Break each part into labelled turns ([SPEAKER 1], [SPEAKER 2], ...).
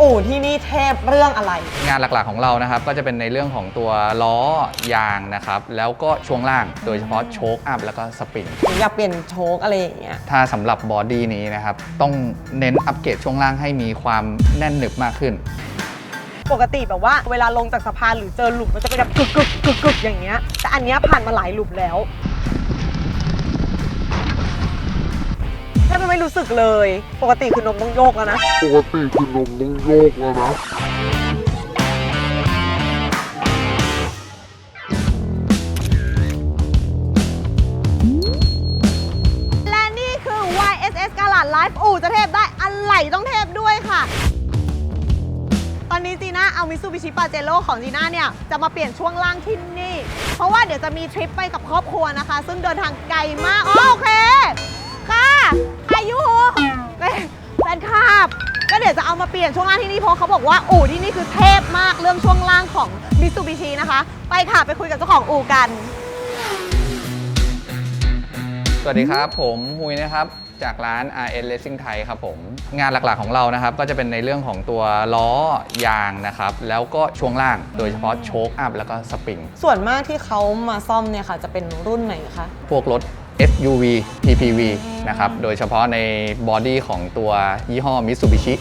[SPEAKER 1] อู่ที่นี่เทพเรื่องอะไร
[SPEAKER 2] งานหลักๆของเรานะครับก็จะเป็นในเรื่องของตัวล้อยางนะครับแล้วก็ช่วงล่างโดยเฉพาะโชคอัพแล้วก็สปริง
[SPEAKER 1] หนูอยากเปลี่ยนโชคอะไรอย่างเงี้ย
[SPEAKER 2] ถ้าสำหรับบอดี้นี้นะครับต้องเน้นอัปเกรดช่วงล่างให้มีความแน่นหนึบมากขึ้น
[SPEAKER 1] ปกติแบบว่าเวลาลงจากสะพานหรือเจอหลุมมันจะเป็นแบบกึกกึกกึกกึกอย่างเงี้ย แต่อันเนี้ยผ่านมาหลายหลุมแล้ว แทบจะไม่รู้สึกเลย ปกติคือนมต้องโยกแล้วนะ
[SPEAKER 3] ปกติคือนมต้องโยกแล้วนะ
[SPEAKER 1] และนี่คือ YSS กาลาดไลฟ์อู่จะเทพได้อันไหลต้องเทพด้วยค่ะ ตอนนี้จีน่าเอามิซูบิชิปาเจโร่ของจีน่าเนี่ย จะมาเปลี่ยนช่วงล่างที่นี่ เพราะว่าเดี๋ยวจะมีทริปไปกับครอบครัวนะคะ ซึ่งเดินทางไกลมากอ๋อโอเคค่ะ อายุแฟนคลับก็เดี๋ยวจะเอามาเปลี่ยนช่วงล่างที่นี่เพราะเขาบอกว่าอู่ที่นี่คือเทพมากเรื่องช่วงล่างของมิซูบิชินะคะ ไปค่ะไปคุยกับเจ้าของอู่กัน
[SPEAKER 2] สวัสดีครับ ผมฮุยนะครับจากร้าน RN Racing ไทยครับผม งานหลักๆของเรานะครับ ก็จะเป็นในเรื่องของตัวล้อยางนะครับ แล้วก็ช่วงล่างโดยเฉพาะโชคอัพแล้วก็สปริง
[SPEAKER 1] ส่วนมากที่เขามาซ่อมเนี่ยค่ะ จะเป็นรุ่นไหนคะ
[SPEAKER 2] พวกรถ SUV PPV นะครับ โดยเฉพาะในบอดี้ของตัวยี่ห้อ Mitsubishi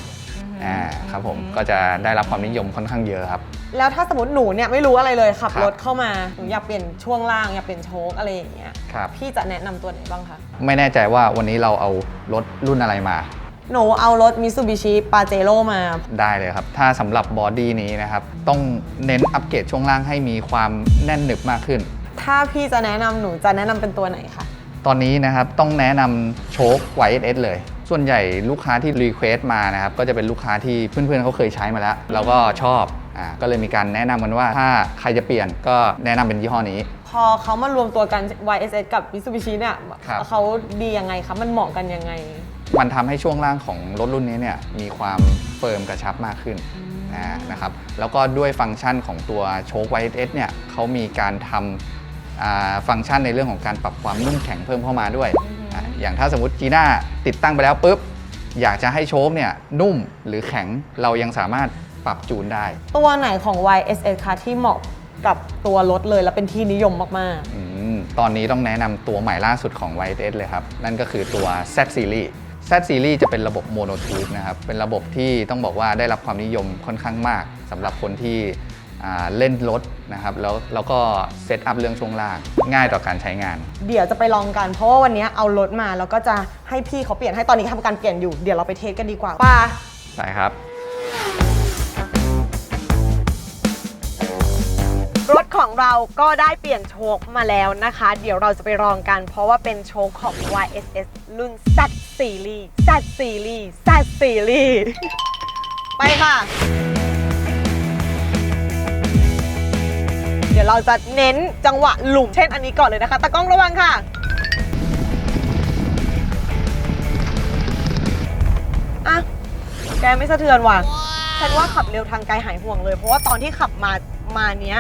[SPEAKER 2] อ่าครับผมก็จะได้รับความนิยมค่อนข้างเยอะครับ
[SPEAKER 1] แล้วถ้าสมมติหนูเนี่ยไม่รู้อะไรเลยขับ
[SPEAKER 2] ครับ
[SPEAKER 1] รถเข้ามาหนูอยากเปลี่ยนช่วงล่างอยากเปลี่ยนโชคอะไรอย่างเงี้ย
[SPEAKER 2] ครับ
[SPEAKER 1] พี่จะแนะนำตัวไหนบ้างคะ
[SPEAKER 2] ไม่แน่ใจว่าวันนี้เราเอารถรุ่นอะไรมา
[SPEAKER 1] หนูเอารถมิ t ซูบิชิปาเจโร่มา
[SPEAKER 2] ได้เลยครับ ถ้าสำหรับบอดี้นี้นะครับ ต้องเน้นอัปเกรดช่วงล่างให้มีความแน่นหนึบมากขึ้น
[SPEAKER 1] ถ้าพี่จะแนะนำหนูจะแนะนำเป็นตัวไหนคะ
[SPEAKER 2] ตอนนี้นะครับต้องแนะนำโชค YSS เลย ส่วนใหญ่ลูกค้าที่รีเควสต์มานะครับก็จะเป็นลูกค้าที่เพื่อนๆเขาเคยใช้มาแล้ว แล้วก็ชอบอ่าก็เลยมีการแนะนำกันว่าถ้าใครจะเปลี่ยนก็แนะนำเป็นยี่ห้อนี้
[SPEAKER 1] พอเขามารวมตัวกัน YSS กับมิ t ซูบิชิเนี่ย
[SPEAKER 2] ครับ
[SPEAKER 1] เขาดียังไงคะมันเหมาะกันยังไง
[SPEAKER 2] มันทำให้ช่วงล่างของรถรุ่นนี้เนี่ยมีความเฟิร์มกระชับมากขึ้นอ่านะครับแล้วก็ด้วยฟังก์ชันของตัวโชค YSS เนี่ยเขามีการทำอ่า ฟังก์ชันในเรื่องของการปรับความนุ่มแข็งเพิ่มเข้ามาด้วยอ่าอย่างถ้าสมมติจีน่าติดตั้งไปแล้วปุ๊บ อยากจะให้โชคเนี่ยนุ่มหรือแข็งเรายังสามารถปรับจูนได้
[SPEAKER 1] ตัวไหนของ YSS คะที่เหมาะกับตัวรถเลยแล้วเป็นที่นิยมมาก
[SPEAKER 2] อืมตอนนี้ต้องแนะนำตัวใหม่ล่าสุดของ YSS เลยครับ นั่นก็คือตัว Z Series Z Series จะเป็นระบบ Mono Tube นะครับ เป็นระบบที่ต้องบอกว่าได้รับความนิยมค่อนข้างมากสำหรับคนที่อ่า เล่นรถนะครับแล้วแล้วก็เซตอัพเรื่องช่วงล่างง่ายต่อการใช้งาน
[SPEAKER 1] ๆเดี๋ยวจะไปลองกัน เพราะว่าวันนี้เอารถมาแล้วก็จะให้พี่เขาเปลี่ยนให้ตอนนี้ทำการเปลี่ยนอยู่เดี๋ยวเราไปเทสกันดีกว่าป่ะ
[SPEAKER 2] ใช่ครับ
[SPEAKER 1] รถของเราก็ได้เปลี่ยนโชคมาแล้วนะคะ เดี๋ยวเราจะไปลองกัน เพราะว่าเป็นโชคของ YSS รุ่น Z Series Z Series Z Series ไปค่ะ ดี๋ยวเราจะเน้นจังหวะหลุมเช่นอันนี้ก่อนเลยนะคะตากล้องระวังค่ะ อะ แกไม่สะเทือนว่ะฉันว่าขับเร็วทางไกลหายห่วงเลย เพราะว่าตอนที่ขับมามาเนี้ย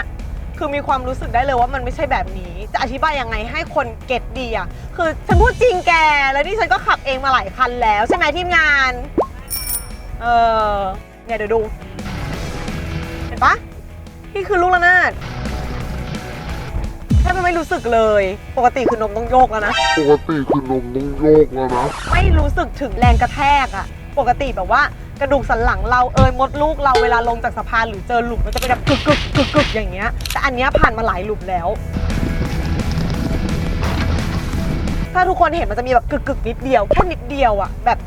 [SPEAKER 1] คือมีความรู้สึกได้เลยว่ามันไม่ใช่แบบนี้ จะอธิบายยังไงให้คนเก็ตดีอะ คือฉันพูดจริงแก แล้วนี่ฉันก็ขับเองมาหลายคันแล้ว ใช่ไหมทีมงาน เออเนี่ยเดี๋ยวดู เห็นปะนี่คือลูกระนาด ไม่รู้สึกเลย ปกติคือนมต้องโยกแล้วนะ
[SPEAKER 3] ปกติคือนมต้องโยกแล้วนะ
[SPEAKER 1] ไม่รู้สึกถึงแรงกระแทกอะปกติแบบว่ากระดูกสันหลังเราเอยมดลูกเราเวลาลงจากสะพานหรือเจอหลุมมันจะเป็นแบบกึกกึกกึกกึกอย่างเงี้ย แต่อันเนี้ยผ่านมาหลายหลุมแล้ว ถ้าทุกคนเห็นมันจะมีแบบกึกกึกนิดเดียวแค่นิดเดียวอะแบบ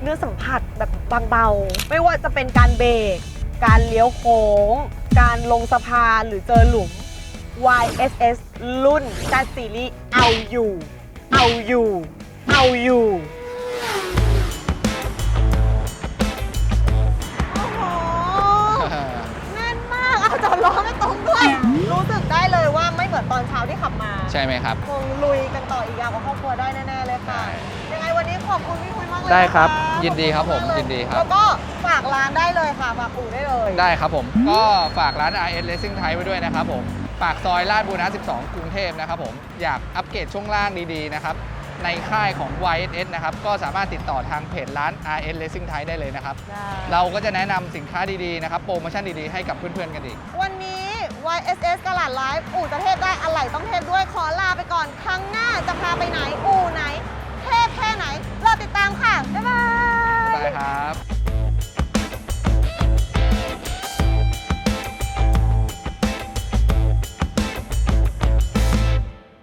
[SPEAKER 1] เนื้อสัมผัสแบบบางเบา ไม่ว่าจะเป็นการเบรกการเลี้ยวโค้ง การลงสะพานหรือเจอหลุม YSS รุ่น Z Series เอาอยู่ เอาอยู่ เอาอยู่ โอ้โห แน่นมาก เอาจอดล้อไม่ตรงด้วย รู้สึกได้เลยว่าไม่เหมือนตอนเช้าที่ขับมา
[SPEAKER 2] ใช่ไหมครับ
[SPEAKER 1] คงลุยกันต่ออีกยาวกับครอบครัวได้แน่ๆเลยค่ะ
[SPEAKER 2] ใช่
[SPEAKER 1] ยังไงวันนี้ขอบคุณพี่คุยมากเลย
[SPEAKER 2] ได้ครับ
[SPEAKER 1] นะะ
[SPEAKER 2] ยินดีครับผม
[SPEAKER 1] ขอณากเล
[SPEAKER 2] ยินดีครับ
[SPEAKER 1] แล้วก็ฝากร้านได้เลยค่ะ ฝากอู่ได้เลย
[SPEAKER 2] ได้ครับผม ก็ฝากร้าน RS Racing ไทยไว้ด้วยนะครับผม ปากซอยลาดบูรณะ 12 กรุงเทพนะครับผม อยากอัปเกรดช่วงล่างดีๆนะครับ ในค่ายของ YSS นะครับ ก็สามารถติดต่อทางเพจร้าน RS Racing Thai ได้เลยนะครับเราก็จะแนะนำสินค้าดีๆนะครับ โปรโมชั่นดีๆ ให้กับเพื่อนๆกันอีก
[SPEAKER 1] วันนี้ YSS ตลาดไลฟ์อู่จะเทพได้อะไรต้องเทพด้วยขอลาไปก่อน ครั้งหน้าจะพาไปไหน อู่ไหน เทพแค่ไหนรอติดตามค่ะ บ๊ายบาย